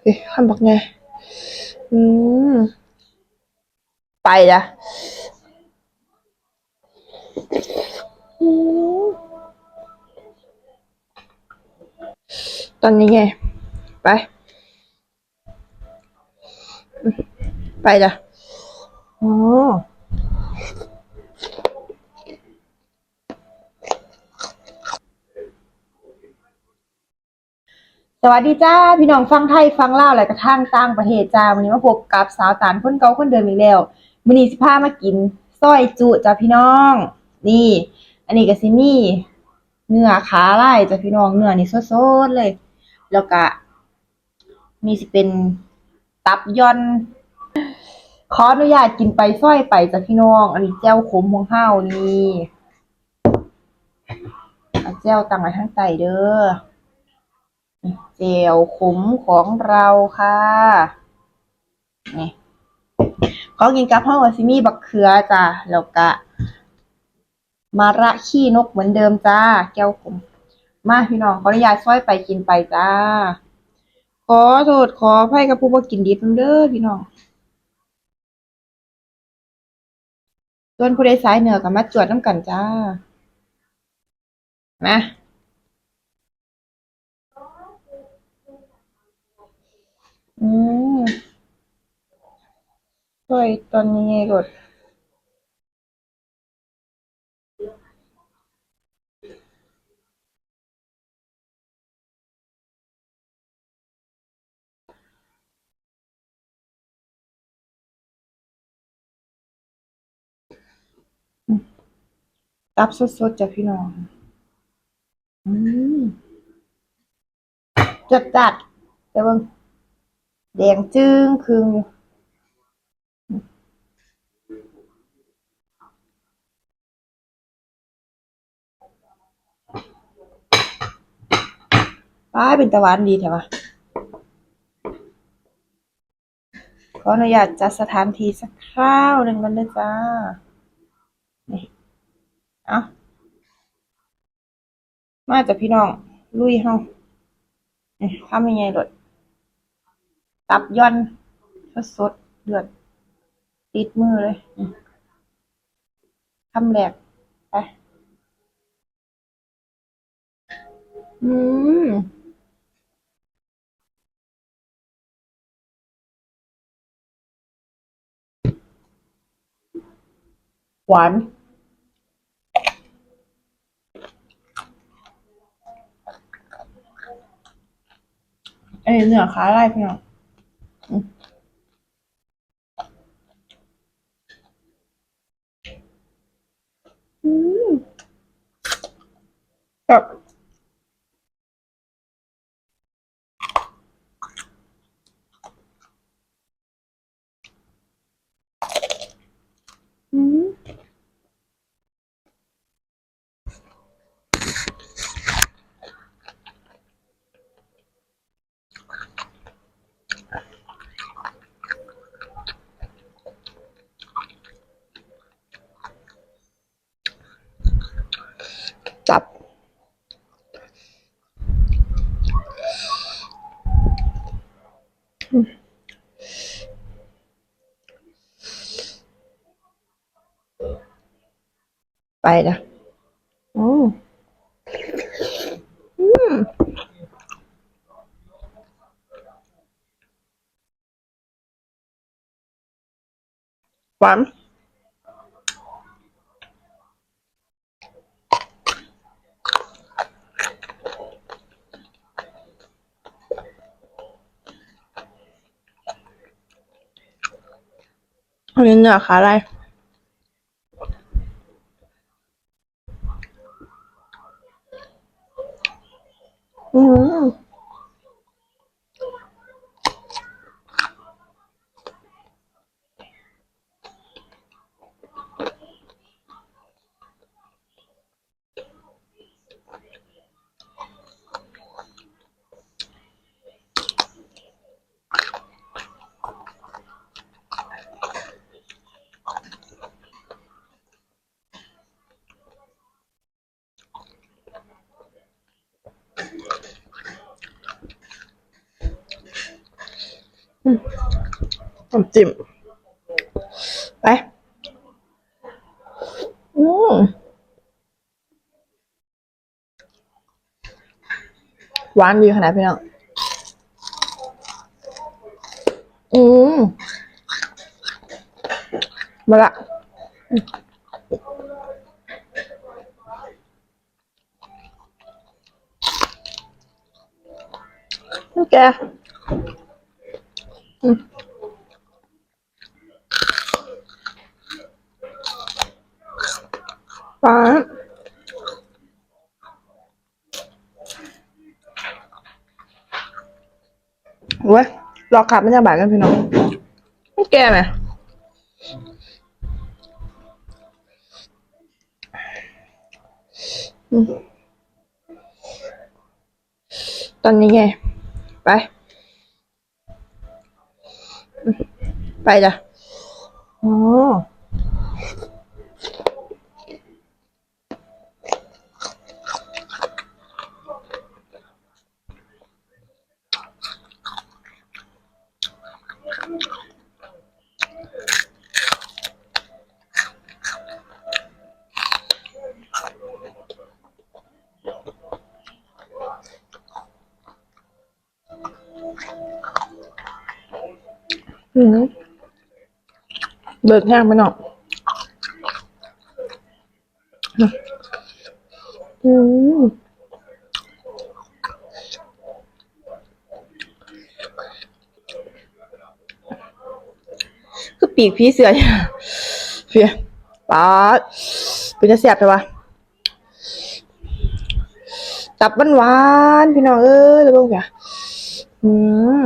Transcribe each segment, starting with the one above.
เฮ้ยคำบอกไง อืม ไปละอืมตอนนี้ไง ไป ไปละอ๋อ สวัสดีจ้าพี่น้องฟังไทยฟังลาวและกระทั่งต่างประเทศจ้าวันนี้มาพบกับสาวตานคนเก่าคนเดิมอีกแล้วมื้อนี้สิพามากินซอยจุจ้าพี่น้อง นี่ อันนี้ก็สิมีเนื้อขาลายจ้าพี่น้องเนื้อนี่สดๆเลย แล้วก็มีสิเป็นตับย่อนขออนุญาตกินไปซอยไปจ้ะพี่น้อง อันนี้แจ่วขมของเฮานี่เอาแจ่วตังไว้ข้างใต้เด้อ เจลขมของเราค่ะ นี่ของกินกับห้องวาซิมี่บักเขือจ้ะแล้วก็มาระขี้นกเหมือนเดิมจ้า แก้วขมมาพี่น้องขออนุญาตซอยไปกินไปจ้า ขอโทษขออภัยกับผู้บ่กินดิบนำเด้อพี่น้องส่วนผู้ใดสายเหนือก็มาจวดน้ำกันจ้ามา อืมซอยตอนนี้ไงกด ตับสดๆจ้ะพี่น้อง อืมจัดจัดแต่ว่า แดงจึ้งคึงป้ายเป็นตะวันดีแถวะขออนุญาตจัดสถานที่สักคราวหนึ่งกันเลยจ้า นี่ เอามาจากพี่น้อง ลุยเฮาทำยังไงรถ ตับย่อนสดๆเลือด ติดมือเลยนี่คำแรกไปอืมหวานอันนี้เนื้อขาลายพี่น้องอืมอืม แบบ จับ ไปละอืมอืมหวาน อันนี้เนื้อขาอะไร น้ำจิ้มไปอืมหวานดีขนาดพี่น้อง อืมมาละอืมนี่แกอืม หวาเว้ยรอขับไม่จะบ่ายกันพี่น้องนี่แก่ไหมตอนนี้ไง ไป ไปจ้ะอ๋อ อืมเบิกแห้งไปหน่อย ปีกพี่เสือเนี่ยเฟียป๊าดเป็นจะแสบใช่ปะตับหวานๆพี่น้องเอ้ยแล้วบิ่งเฟียอืม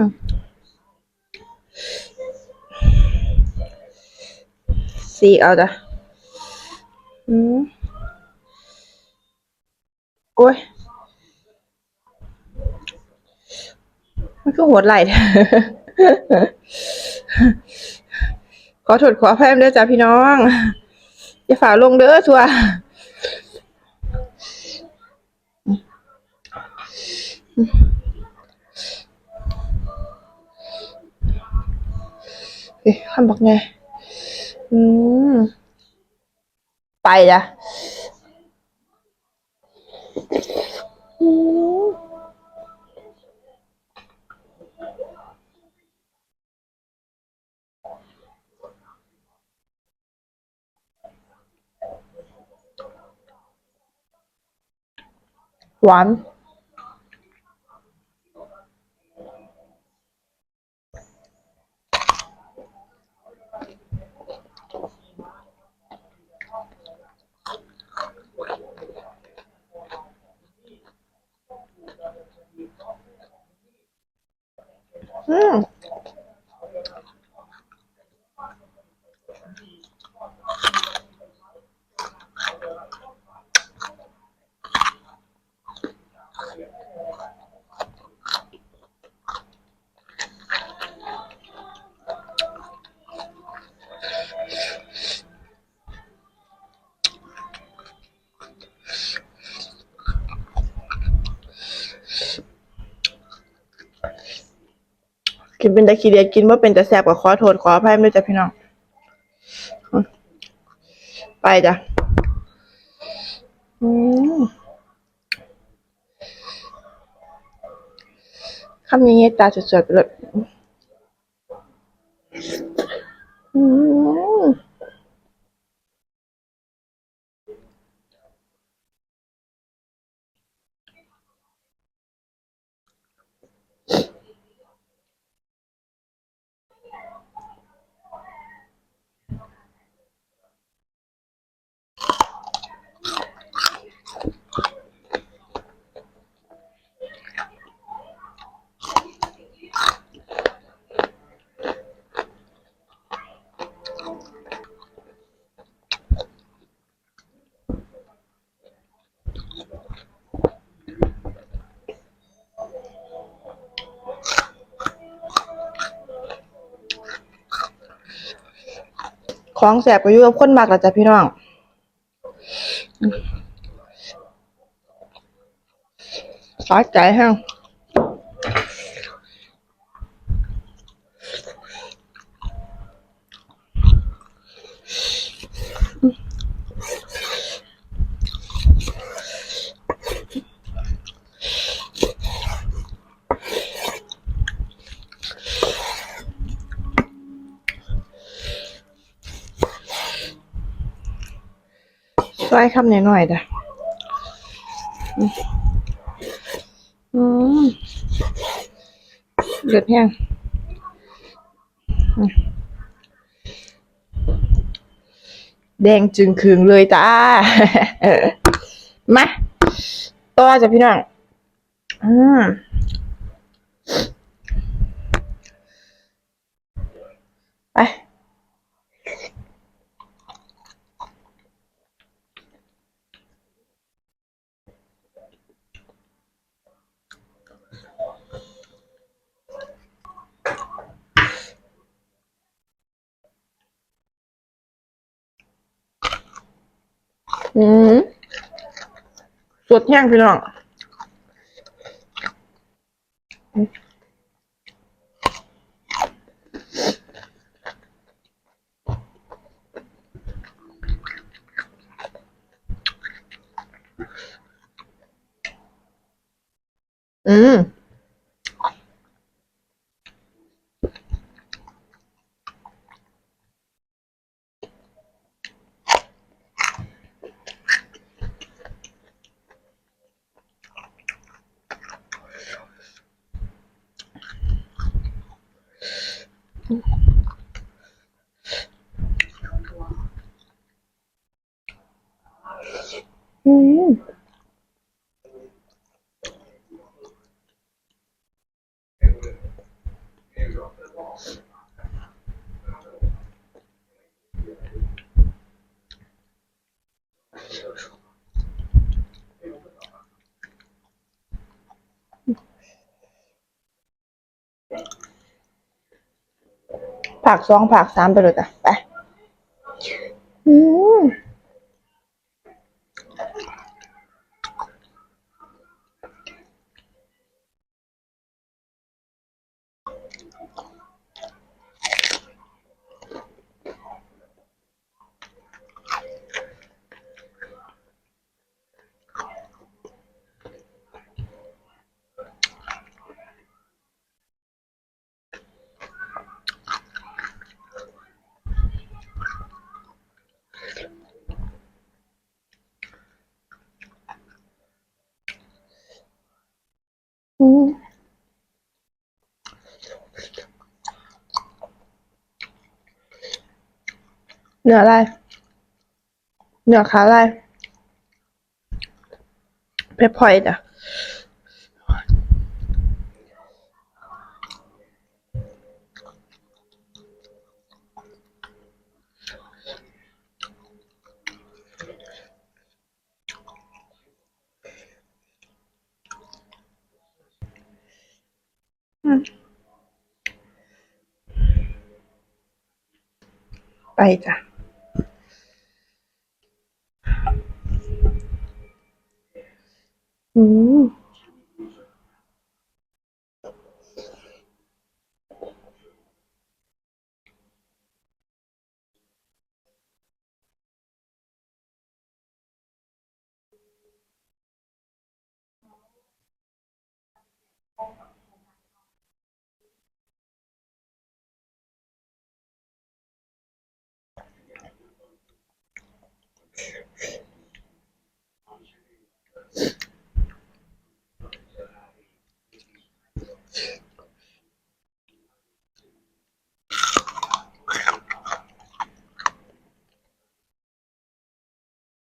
สีเอาจ้ะอืมโอ้ยมันก็โหดไหลแท้ ขอโทษขออภัยเด้อจ้ะพี่น้องอย่าฝ่าลงเด้อทัวเอ๊ะคำบอกไงอืม ไปจ้ะอืม หวาน อืม กิน เป็นตะขี้เดียดกินว่าเป็นแต่แสบกับขอโทษขออภัยด้วยจ้ะพี่น้อง ไปจ้ะอืมคำนี้ตาสวยๆไปเลยอืม ของแสบก็อยู่กับคนมากแล้วจ้ะพี่น้องอืมสาใจแห้ง ช่วยคำหน่อยๆเด้ออืมอืมเดือดแห้งแดงจึงคืงเลยจ้ามาต่อจ้ะพี่น้องอืม อืมสดแห้งพี่น้องอืม อืม ผักสองผักสามไปเลยจ้ะไป อืม อืม เนื้ออะไรเนื้อขาอะไรเพชรพลอยจ้ะไปจ้ะ อื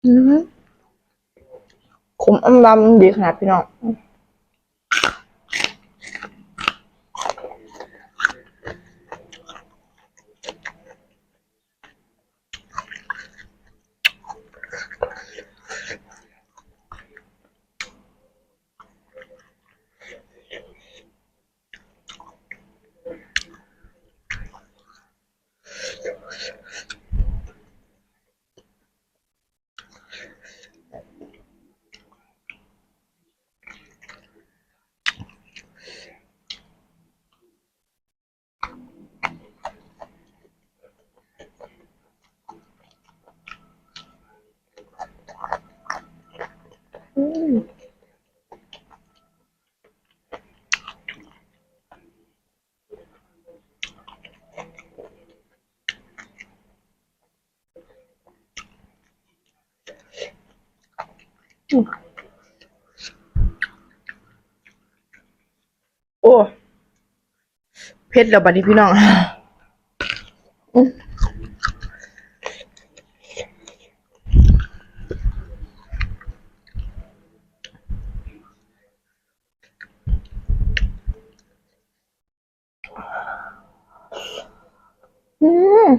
อืมขมอมรำดีขนาดพี่น้อง โอ้เผ็ดแล้วบัดนี้พี่น้องอืม